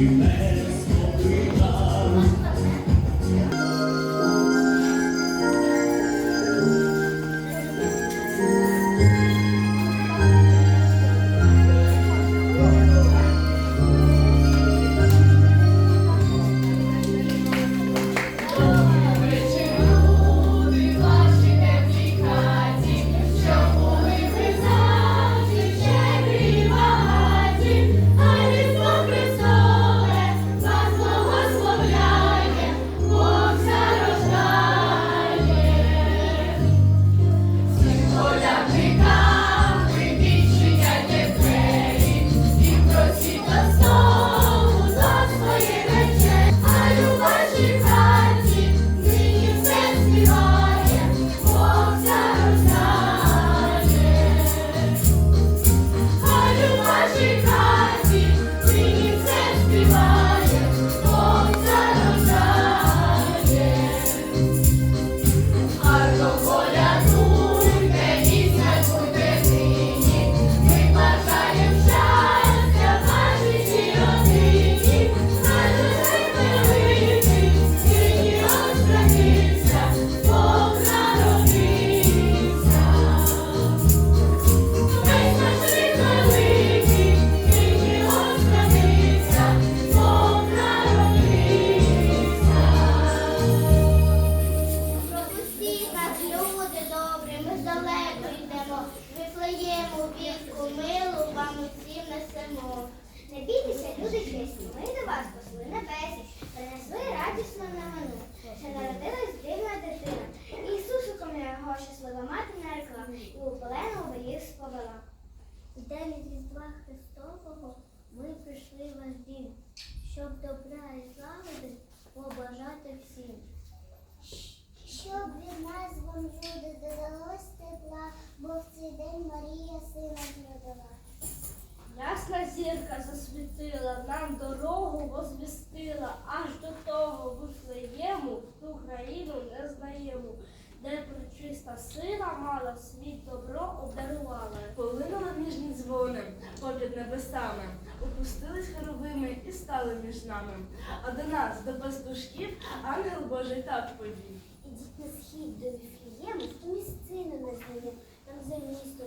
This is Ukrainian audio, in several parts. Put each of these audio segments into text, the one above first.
Люди люди чесні, ми до вас посли небесі, принесли радісну новину, що народилась дивна дитина. Ісусиком його щаслива мати нарекла, і у полену їх сповела. У день Різдва Христового ми прийшли в ваш дім, щоб добра і слави побажати всім. Щоб від нас вам люди додалось тепла, бо в цей день Марія сина зродила. Ясна зірка засвітила, нам дорогу возвістила, аж до того Вифлеєму ту країну не знаємо, де причиста сила мала світ добро обдарувала. Полинули ніжні дзвони попід небесами, опустились херовими і стали між нами. А до нас, до пастушків, ангел Божий так повів. Ідіть на схід до Віфлієму, ту місцину не знаю. Там за місто,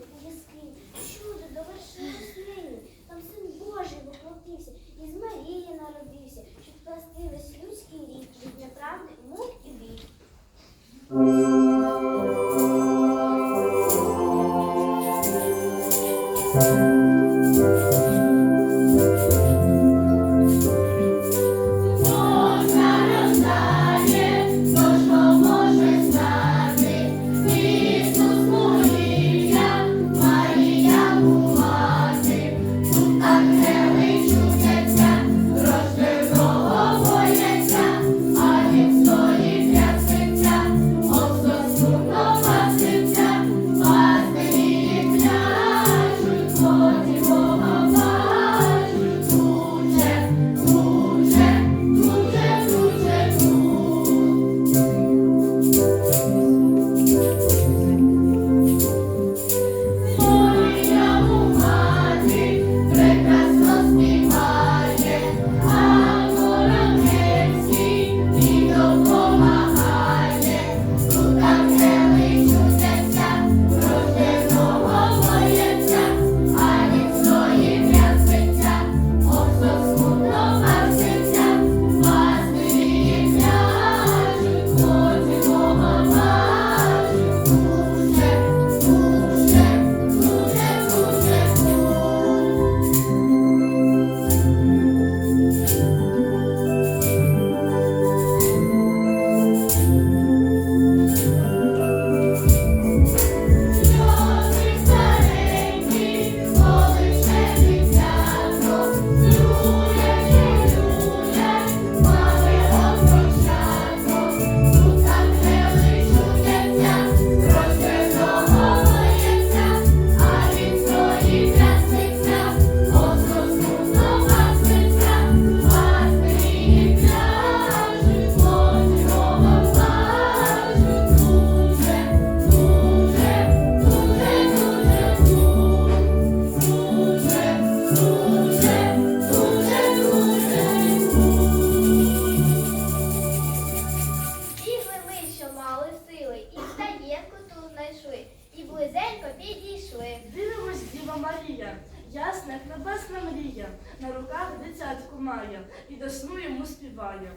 Марія на руках дитятку має і до сну йому співає.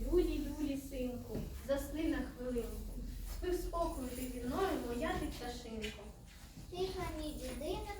Люлі, люлі, синку, засни на хвилинку. Спи в спокою ти зі мною, моя ти пташинко. Тиха ніч, єдина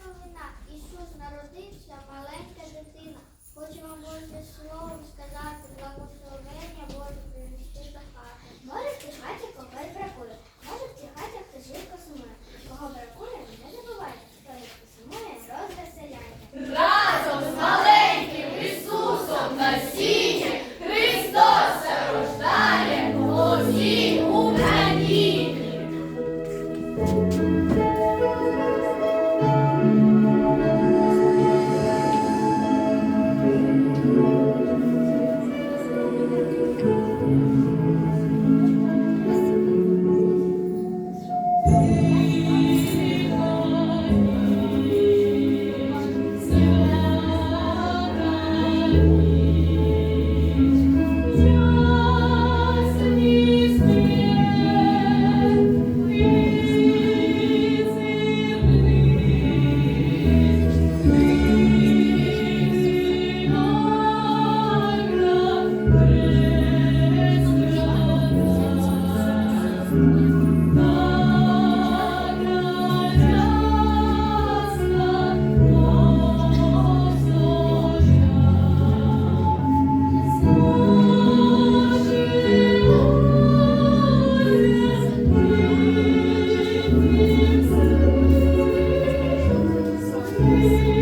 Перший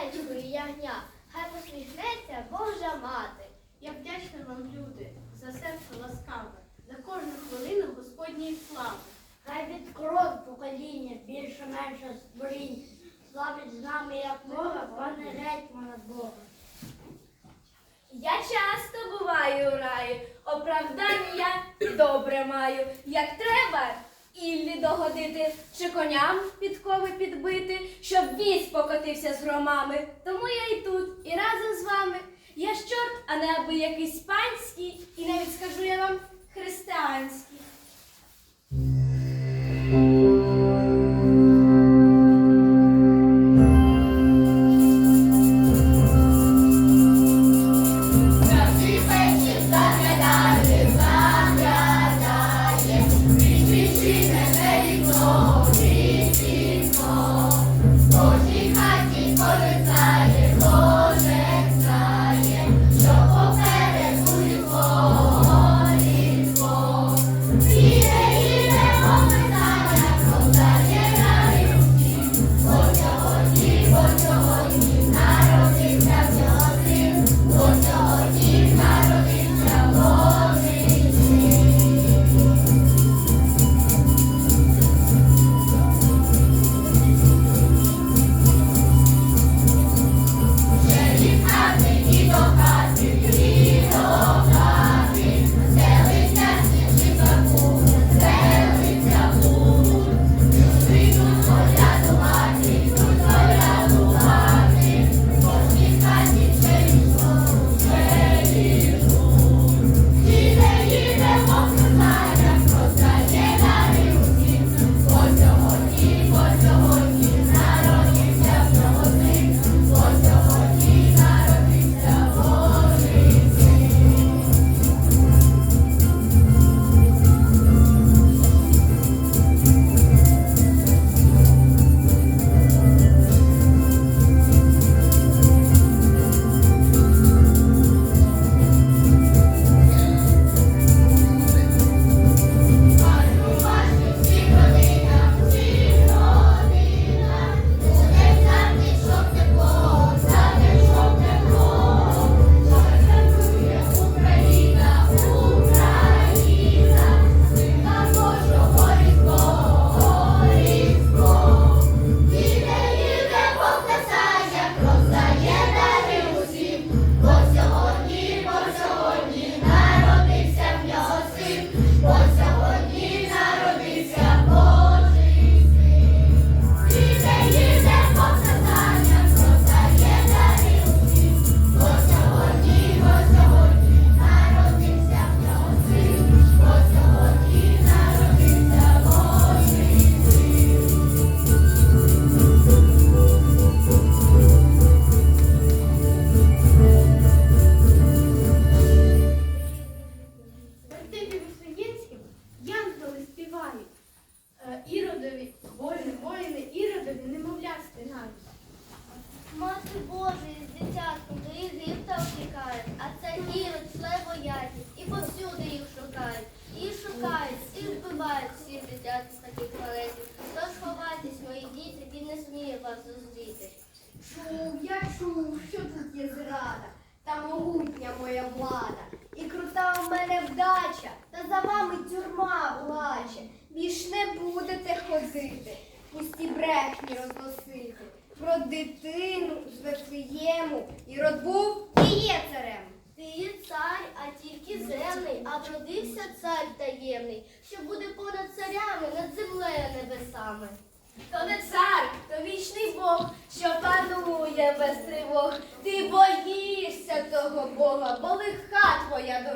овечку і ягня, хай посміхнеться Божа мати. Я вдячна вам, люди, за серце ласкаве, за кожну хвилину Господньої слави. Хай від крок покоління більше-менше зборінь. Славить з нами, як мова, пане гетьмана Бога. Я часто буваю у раю, оправдання добре маю. Як треба, Іллі догодити, чи коням підкови підбити, щоб вісь покотився з громами. Тому я і тут, і разом з вами. Я ж чорт, а не аби якийсь панський, і навіть скажу я вам християнських.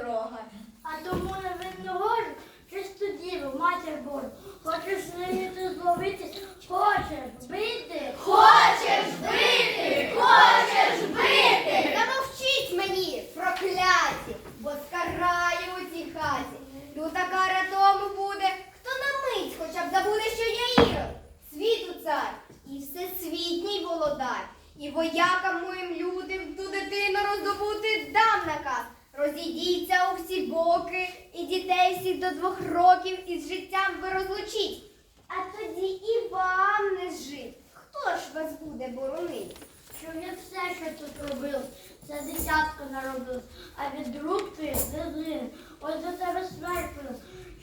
Дорога. А тому невинного ж чисту діву, матір Божу. Хочеш нею ти зловити, хочеш бити. Хочеш бити, хочеш бити. Та мовчіть мені, прокляті, бо скараю у цій хаті. Люта кара тому буде, хто на мить хоча б забуде, що я Ірод, світу цар і всесвітній володар. І воякам моїм людям ту дитину роздобути дам наказ. Розійдіться у всі боки, і дітей всіх до двох років із життям ви розлучіть. А тоді і вам не жить. Хто ж вас буде боронити? Що я все, що тут робив, це десятка наробив, а від рук твоїх не. Ось до тебе смерть.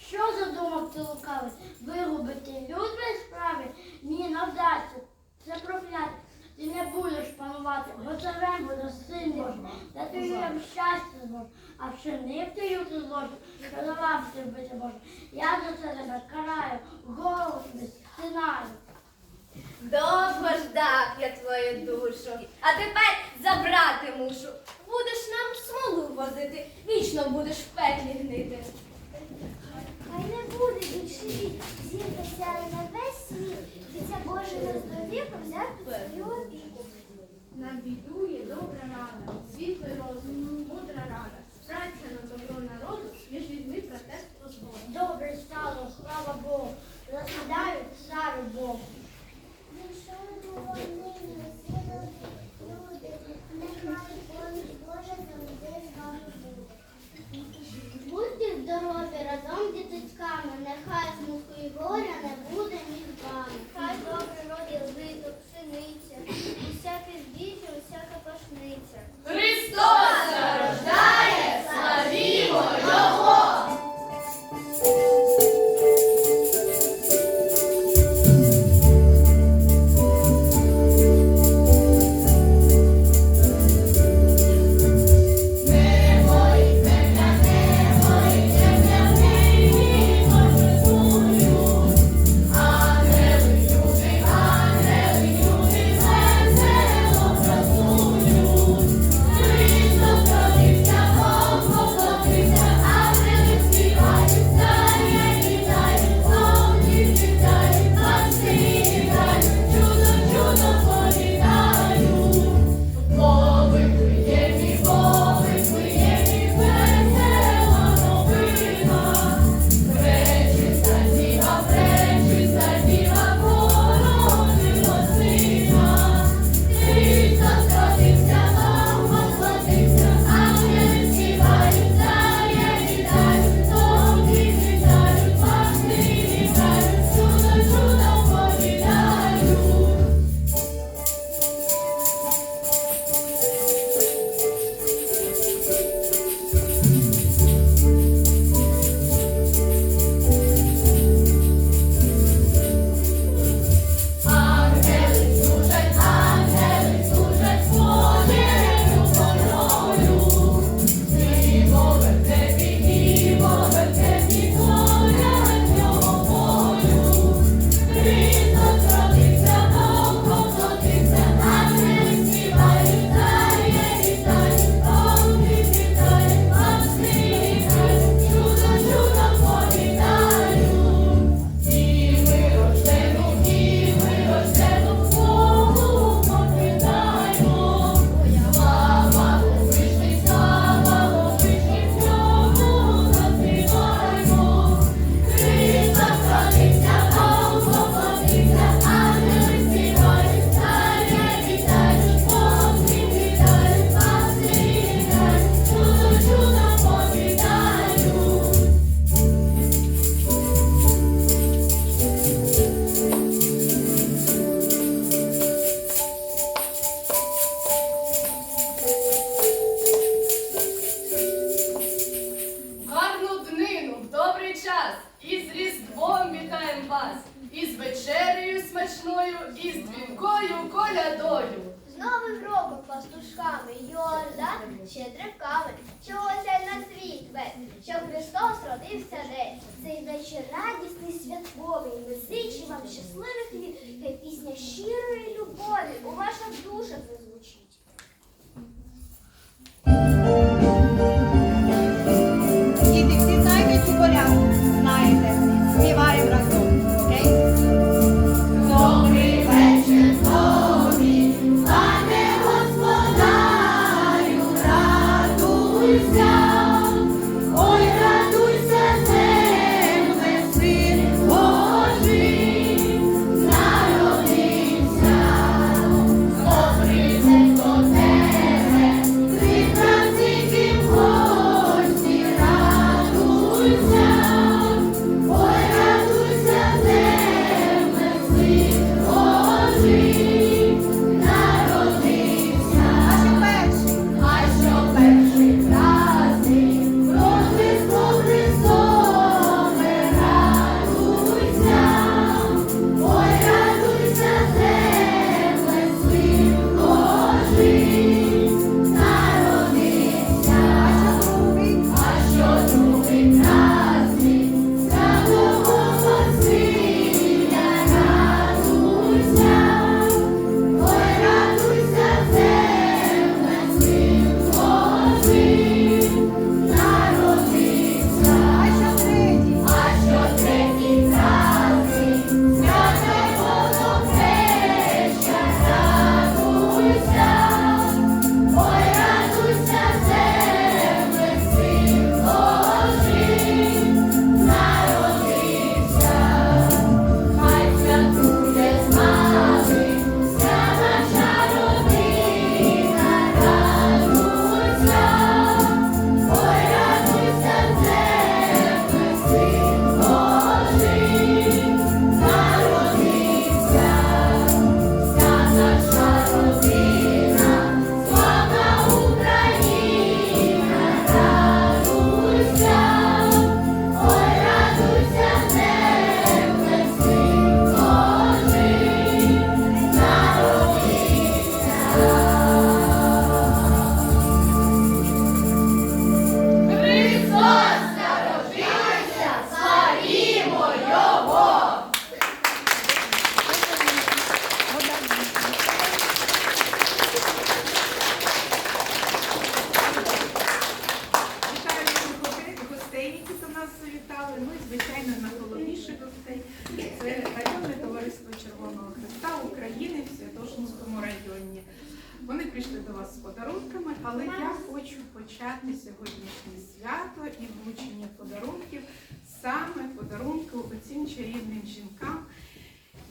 Що задумав ти лукавий? Вигубити люд без справи? Ні, не співати, Божевемо до син Та ти нам щастя зможу, а вчинив ти юти зможу, що давав ти бити можу. Я за це тебе караю, голову тобі стинаю. Довго ждав я твою душу, а тепер забрати мушу. Будеш нам смолу возити, вічно будеш в пеклі гнити. Хай не буде більше вік, зірка сяє на весь світ, дитя Боже нас довів, взяти свою обід. Нам біду є добра рана, світлий розум, мудра рана, праця на добро народу, між людьми протест позбор. Добре стало, слава Богу, засідаю царю Богу. down.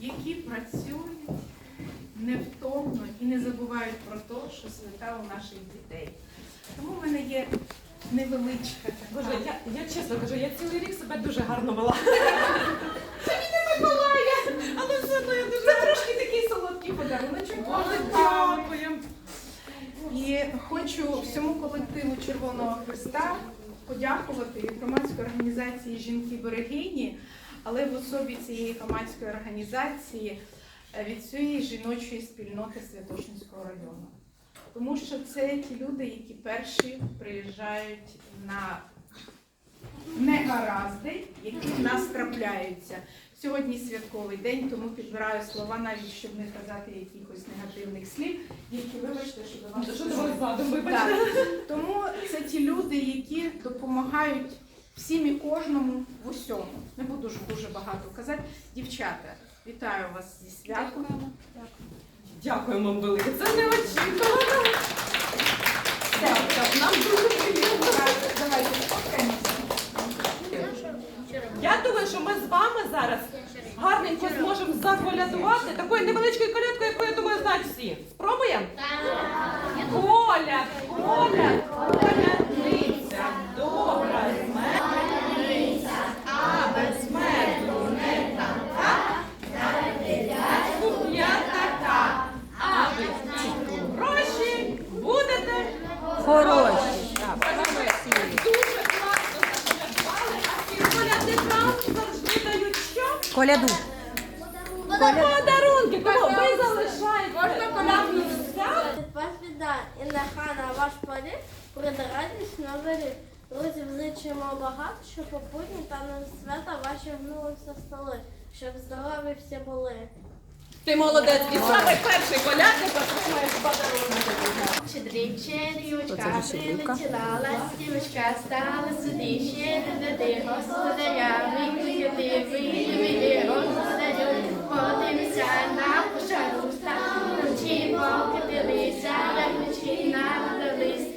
Які працюють невтомно і не забувають про те, що свята у наших дітей. Тому в мене є невеличка Боже, я, я чесно кажу, я цілий рік себе дуже гарно вела. Але все одно я дуже трошки такий солодкий подаруночок. Боже, Дякую. дякую. І хочу всьому колективу Червоного Христа подякувати від громадської організації Жінки берегині, але в особі цієї громадської організації е, від цієї жіночої спільноти Святошинського району. Тому що це ті люди, які перші приїжджають на негаразди, які в нас трапляються. Сьогодні святковий день, тому підбираю слова навіть, щоб не казати якихось негативних слів, які вибачте, що до вас. Тому це ті люди, які допомагають всім і кожному в усьому. Не буду ж дуже багато казати. Дівчата, вітаю вас зі святом. Дякую вам велике. Це не очікувано. Дякую. Нам дуже приємно. Давайте. Я думаю, що ми з вами зараз гарненько зможемо заколядувати такою невеличкою колядкою, яку я думаю знають всі. Спробуємо? Коля, Коля, колядниця, добра смертниця, а без меду не така, я така, а ви тільки гроші будете хороші. Дуже класно заколядували, а всім завжди дають що? Коляду. Подарунки, кого ви залишаєте? Можна колядку Вас біда і нехай на ваш поріг прийде радість новий рік. Друзів зичимо багато, щоб попутні та на свята ваші гнулися столи, щоб здорові всі були. Ти молодець, і саме перший колядник отримаєш подарунок. Щедрівочка прилетіла, ластівочка стала сюди, щедри господаря, викликати, вийди, господарю, подивися на пожаруста, ключі покатилися, ключі надались,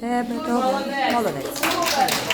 Тебе добре. Молодець. Молодець.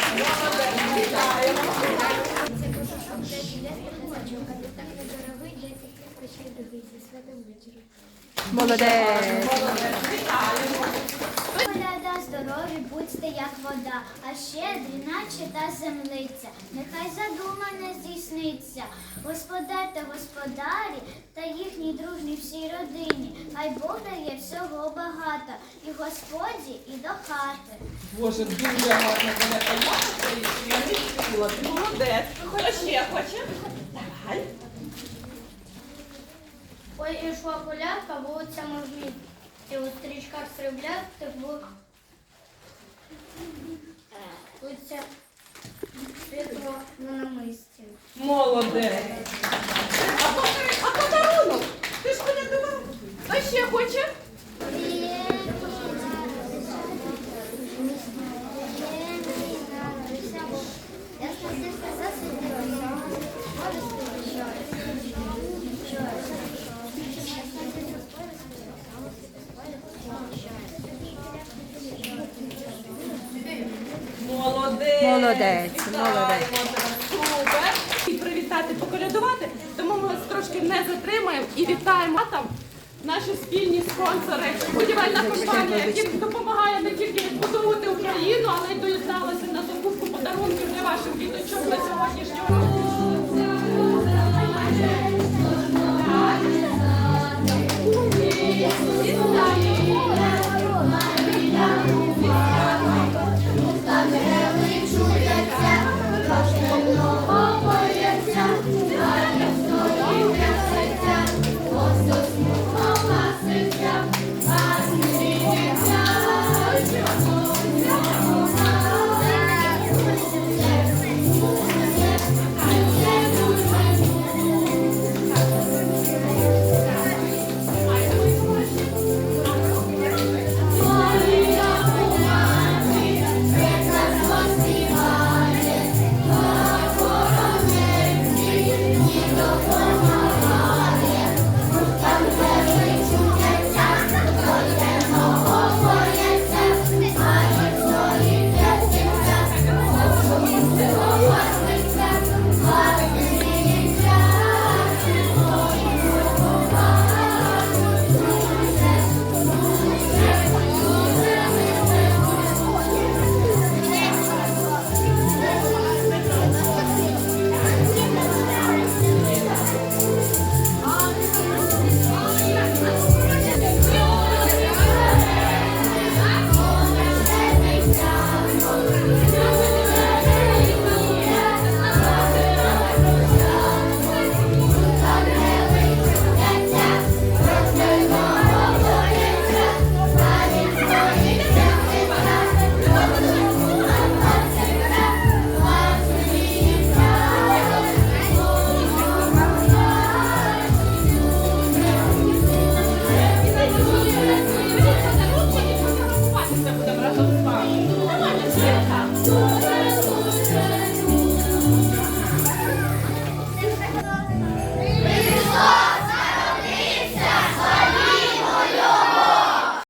Коляда, здорові, будьте як вода, а щедрі, наче та землиця. Нехай задумане здійсниться. Господар та господарі та їхній дружній всій родині. Хай Бог дає всього багато, і Господі, і до хати. Боже, дуже гарно мене помагати, я не чула. Ти молодець. Хто хоче? Ой, ішла колядка, вулиця можна І у стрічках так був. Вулиця світло на намисті. Молодець. А, подарунок? Ти ж колядував. А ще хоче? Молодець. Молодець, молодець. Супер. І привітати, поколядувати, тому ми вас трошки не затримаємо і вітаємо там наші спільні спонсори, будівельна компанія, яка допомагає не тільки відбудовувати Україну, але й доєдналася на закупку подарунків для ваших діточок на сьогоднішнього.